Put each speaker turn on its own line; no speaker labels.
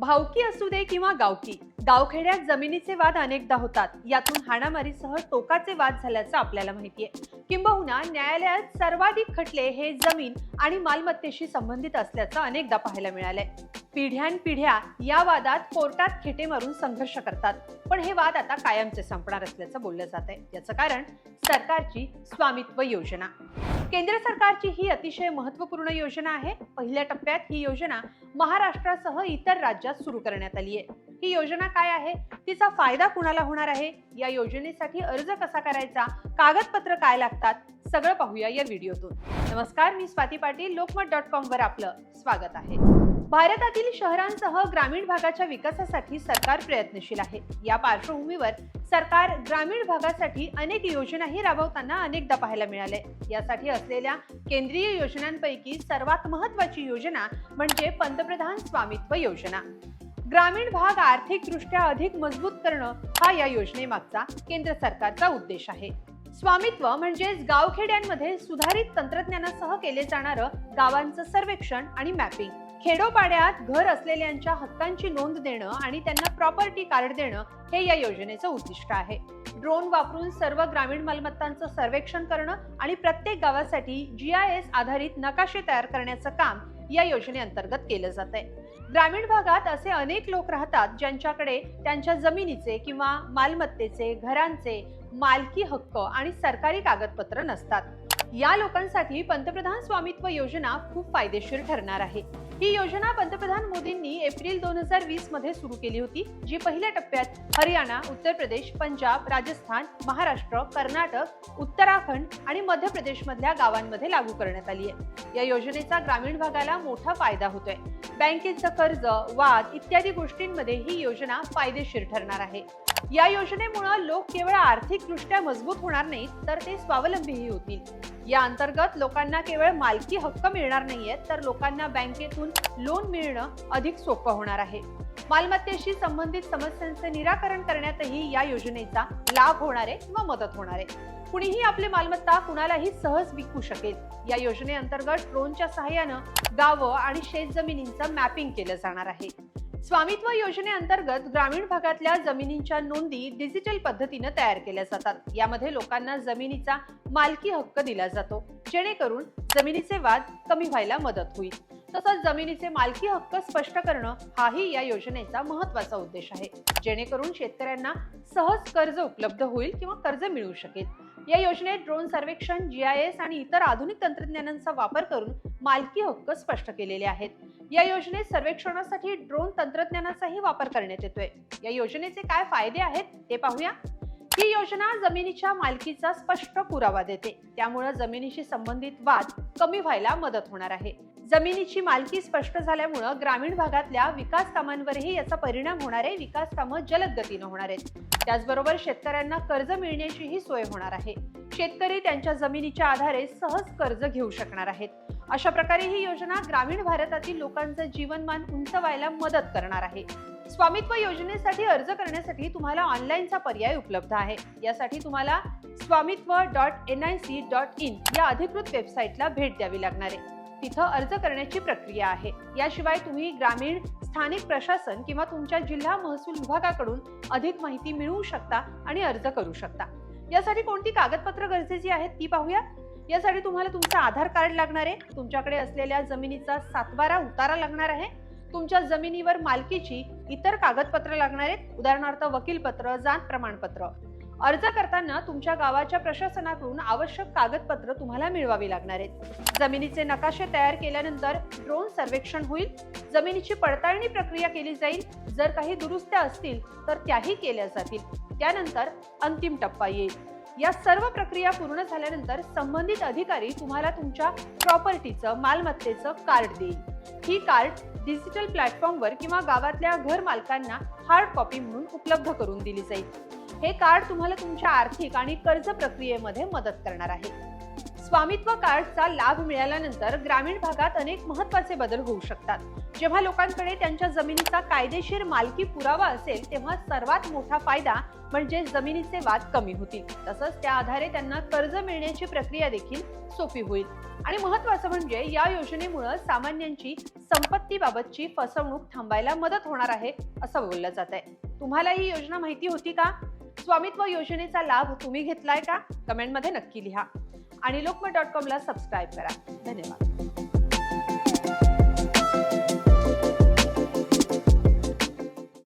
भावकी असू दे किंवा गावकी गावखेड्यात जमिनीचे वाद अनेकदा होतात. यातून हाणामारीसह टोकाचे वाद झाल्याचं आपल्याला माहितीये किंबहुना न्यायालयात सर्वाधिक खटले हे जमीन आणि मालमत्तेशी संबंधित असल्याचं अनेकदा पाहायला मिळालंय. पिढ्यानपिढ्या या वादात कोर्टात खेटे मारून संघर्ष करतात. पण हे वाद आता कायमचे संपणार असल्याचं बोललं जात आहे याचं कारण सरकारची स्वामित्व योजना. केंद्र सरकारची ही अतिशय महत्त्वपूर्ण योजना आहे. पहिल्या टप्प्यात ही योजना महाराष्ट्रासह इतर राज्यात सुरू करण्यात आली आहे. ही योजना काय आहे? तिचा फायदा कुणाला होणार आहे? या योजनेसाठी अर्ज कसा करायचा? कागदपत्र काय लागतात? सगळं पाहूया या व्हिडिओतून. नमस्कार मी स्वाती पाटील लोकमत डॉट कॉम वर आपलं स्वागत आहे. भारतातील शहरांसह ग्रामीण भागाच्या विकासासाठी सरकार प्रयत्नशील आहे. या पार्श्वभूमीवर सरकार ग्रामीण भागासाठी अनेक योजनाही राबवताना अनेकदा पाहायला मिळाले यासाठी असलेल्या केंद्रीय योजनांपैकी सर्वात महत्वाची योजना म्हणजे पंतप्रधान स्वामित्व योजना. ग्रामीण भाग आर्थिकदृष्ट्या अधिक मजबूत करणं हा या योजनेमागचा केंद्र सरकारचा उद्देश आहे. स्वामित्व म्हणजेच गावखेड्यांमध्ये सुधारित तंत्रज्ञानासह केले जाणारं गावांचं सर्वेक्षण आणि मॅपिंग. खेडोपाड्यात घर असलेल्यांच्या हक्कांची नोंद देणं आणि त्यांना प्रॉपर्टी कार्ड देणं हे या योजनेचं उद्दिष्ट आहे. ड्रोन वापरून सर्व ग्रामीण मालमत्तांचं सर्वेक्षण करणं आणि प्रत्येक गावासाठी जी आय एस आधारित नकाशे तयार करण्याचं काम या योजनेअंतर्गत केलं जात आहे ग्रामीण भागात असे अनेक लोक राहतात ज्यांच्याकडे त्यांच्या जमिनीचे किंवा मालमत्तेचे घरांचे मालकी हक्क आणि सरकारी कागदपत्र नसतात. या लोकांसाठी पंतप्रधान स्वामित्व योजना खूप फायदेशीर ठरणार आहे. ही योजना पंतप्रधान मोदींनी एप्रिल दोन हजार वीसमध्ये सुरू केली होती जी पहिल्या टप्प्यात हरियाणा उत्तर प्रदेश पंजाब राजस्थान महाराष्ट्र कर्नाटक उत्तराखंड आणि मध्य प्रदेश मधल्या गावांमध्ये लागू करण्यात आली आहे. या योजनेचा ग्रामीण भागाला मोठा फायदा होतोय. बँकेचं कर्ज वाद इत्यादी गोष्टींमध्ये ही योजना फायदेशीर ठरणार आहे. या योजनेमुळे लोक केवळ आर्थिकदृष्ट्या मजबूत होणार नाहीत तर ते स्वावलंबीही होतील. या अंतर्गत लोकांना केवळ मालकी हक्क मिळणार नाहीयेत तर लोकांना बँकेतून लोन मिळणं अधिक सोपं होणार आहे. मालमत्तेशी संबंधित समस्यांचे निराकरण करण्यातही या योजनेचा लाभ होणार आहे किंवा मदत होणार आहे. कुणीही आपली मालमत्ता कुणालाही सहज विकू शकेल. या योजनेअंतर्गत ड्रोनच्या सहाय्यानं गावं आणि शेत जमिनींचं मॅपिंग केलं जाणार आहे. स्वामित्व योजनेअंतर्गत ग्रामीण भागातल्या जमिनींच्या नोंदी डिजिटल पद्धतीनं तयार केल्या जातात. यामध्ये लोकांना जमिनीचा मालकी हक्क दिला जातो. जेणेकरून जमिनीचे वाद कमी व्हायला मदत होईल. तसंच जमिनीचे मालकी हक्क स्पष्ट करणं हाही या योजनेचा महत्त्वाचा उद्देश आहे. जेणेकरून शेतकऱ्यांना सहज कर्ज उपलब्ध होईल किंवा कर्ज मिळू शकेल. या योजनेत ड्रोन सर्वेक्षण जीआयएस आणि इतर आधुनिक तंत्रज्ञानांचा वापर करून मालकी हक्क स्पष्ट केलेले आहेत. या योजनेत सर्वेक्षणासाठी ड्रोन तंत्रज्ञानाचाही वापर करण्यात येतोय. या योजनेचे काय फायदे आहेत ते पाहूया. ही योजना जमिनीच्या मालकीचा स्पष्ट पुरावा देते. त्यामुळे जमिनीशी संबंधित वाद कमी व्हायला मदत होणार आहे. जमिनीची मालकी स्पष्ट झाल्यामुळं ग्रामीण भागातल्या विकास कामांवरही याचा परिणाम होणार आहे. विकास कामं जलद गतीनं होणार आहेत. त्याचबरोबर शेतकऱ्यांना कर्ज मिळण्याचीही सोय होणार आहे. शेतकरी त्यांच्या जमिनीच्या आधारे सहज कर्ज घेऊ शकणार आहेत. अशा प्रकारे ही योजना ग्रामीण भारतातील लोकांचं जीवनमान उंचवायला मदत करणार आहे. स्वामित्व योजनेसाठी अर्ज करण्यासाठी तुम्हाला ऑनलाईनचा पर्याय उपलब्ध आहे. यासाठी तुम्हाला Swamitva dot N I C dot in या अधिकृत वेबसाईटला भेट द्यावी लागणार आहे. तिथं अर्ज करण्याची प्रक्रिया आहे. याशिवाय तुम्ही ग्रामीण स्थानिक प्रशासन किंवा तुमच्या जिल्हा महसूल विभागाकडून अधिक माहिती मिळवू शकता आणि अर्ज करू शकता. यासाठी कोणती कागदपत्र गरजेची आहेत ती पाहूया. यासाठी तुम्हाला तुमचं आधार कार्ड लागणार आहे. तुमच्याकडे असलेल्या जमिनीचा सातबारा उतारा लागणार आहे. तुमच्या जमिनीवर मालकीची इतर कागदपत्र लागणार आहेत. उदाहरणार्थ वकीलपत्र जात प्रमाणपत्र. अर्ज करताना तुमच्या गावाच्या प्रशासनाकडून आवश्यक कागदपत्र तुम्हाला मिळवावी लागणार आहेत. जमिनीचे नकाशे तयार केल्यानंतर ड्रोन सर्वेक्षण होईल. जमिनीची पडताळणी प्रक्रिया केली जाईल. जर काही दुरुस्त्या असतील तर त्याही केल्या जातील. त्यानंतर अंतिम टप्पा येईल. या सर्व प्रक्रिया पूर्ण झाल्यानंतर संबंधित अधिकारी तुम्हाला तुमच्या प्रॉपर्टीचं मालमत्तेचं कार्ड देईल. ही कार्ड डिजिटल प्लॅटफॉर्मवर किंवा गावातल्या घर मालकांना हार्ड कॉपी म्हणून उपलब्ध करून दिली जाईल. हे कार्ड तुम्हाला तुमच्या आर्थिक आणि कर्ज प्रक्रियेमध्ये मदत करणार आहे. स्वामित्व कार्डचा लाभ मिळाल्यानंतर ग्रामीण भागात अनेक महत्त्वाचे बदल होऊ शकतात. जेव्हा लोकांकडे त्यांच्या जमिनीचा कायदेशीर मालकी पुरावा असेल तेव्हा सर्वात मोठा फायदा म्हणजे जमिनीचे वाद कमी होतील. तसंच त्या आधारे त्यांना कर्ज मिळण्याची प्रक्रिया देखील सोपी होईल. आणि महत्वाचं म्हणजे या योजनेमुळे सामान्यांची संपत्तीबाबतची फसवणूक थांबायला मदत होणार आहे असं बोललं जात आहे तुम्हाला ही योजना माहिती होती का? स्वामित्व योजनेचा लाभ तुम्ही घेतलाय का? कमेंटमध्ये नक्की लिहा. आणि लोकमत डॉट कॉमला सबस्क्राईब करा. धन्यवाद.